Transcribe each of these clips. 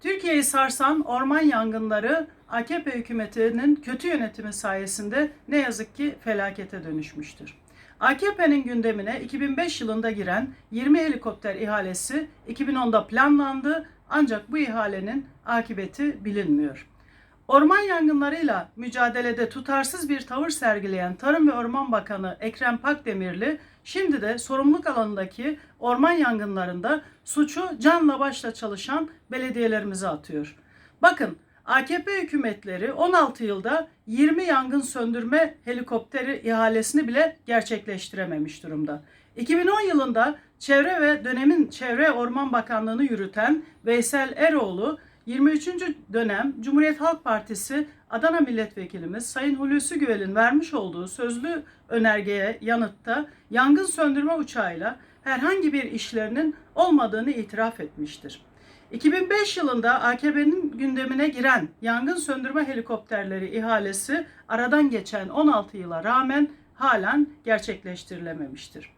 Türkiye'yi sarsan orman yangınları AKP hükümetinin kötü yönetimi sayesinde ne yazık ki felakete dönüşmüştür. AKP'nin gündemine 2005 yılında giren 20 helikopter ihalesi 2010'da planlandı ancak bu ihalenin akıbeti bilinmiyor. Orman yangınlarıyla mücadelede tutarsız bir tavır sergileyen Tarım ve Orman Bakanı Ekrem Pakdemirli şimdi de sorumluluk alanındaki orman yangınlarında suçu canla başla çalışan belediyelerimize atıyor. Bakın AKP hükümetleri 16 yılda 20 yangın söndürme helikopteri ihalesini bile gerçekleştirememiş durumda. 2010 yılında Çevre ve dönemin Çevre Orman Bakanlığı'nı yürüten Veysel Eroğlu 23. dönem Cumhuriyet Halk Partisi Adana Milletvekilimiz Sayın Hulusi Güvel'in vermiş olduğu sözlü önergeye yanıtta yangın söndürme uçağıyla herhangi bir işlerinin olmadığını itiraf etmiştir. 2005 yılında AKP'nin gündemine giren yangın söndürme helikopterleri ihalesi aradan geçen 16 yıla rağmen halen gerçekleştirilememiştir.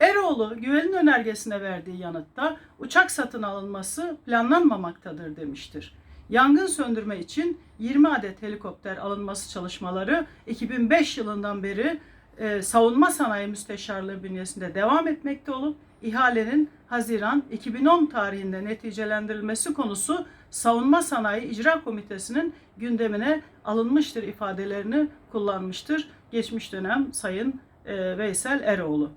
Eroğlu Güvel'in önergesine verdiği yanıtta uçak satın alınması planlanmamaktadır demiştir. Yangın söndürme için 20 adet helikopter alınması çalışmaları 2005 yılından beri e, Savunma Sanayi Müsteşarlığı bünyesinde devam etmekte olup ihalenin Haziran 2010 tarihinde neticelendirilmesi konusu Savunma Sanayi İcra Komitesi'nin gündemine alınmıştır ifadelerini kullanmıştır geçmiş dönem Sayın e, Veysel Eroğlu.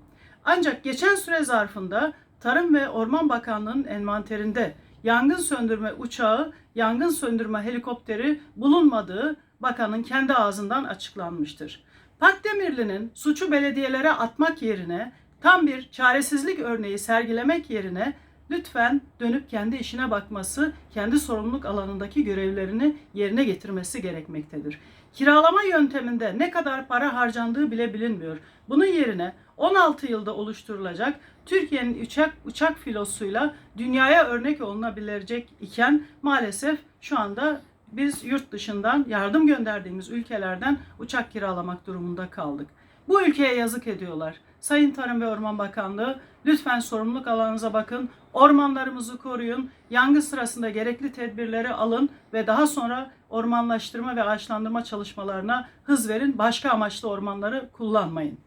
Ancak geçen süre zarfında Tarım ve Orman Bakanlığı'nın envanterinde yangın söndürme uçağı, yangın söndürme helikopteri bulunmadığı bakanın kendi ağzından açıklanmıştır. Pakdemirli'nin suçu belediyelere atmak yerine tam bir çaresizlik örneği sergilemek yerine lütfen dönüp kendi işine bakması, kendi sorumluluk alanındaki görevlerini yerine getirmesi gerekmektedir. Kiralama yönteminde ne kadar para harcandığı bile bilinmiyor. Bunun yerine 16 yılda oluşturulacak Türkiye'nin uçak uçak filosuyla dünyaya örnek olunabilecek iken maalesef şu anda biz yurt dışından yardım gönderdiğimiz ülkelerden uçak kiralamak durumunda kaldık. Bu ülkeye yazık ediyorlar. Sayın Tarım ve Orman Bakanlığı lütfen sorumluluk alanınıza bakın. Ormanlarımızı koruyun. Yangın sırasında gerekli tedbirleri alın ve daha sonra ormanlaştırma ve ağaçlandırma çalışmalarına hız verin. Başka amaçlı ormanları kullanmayın.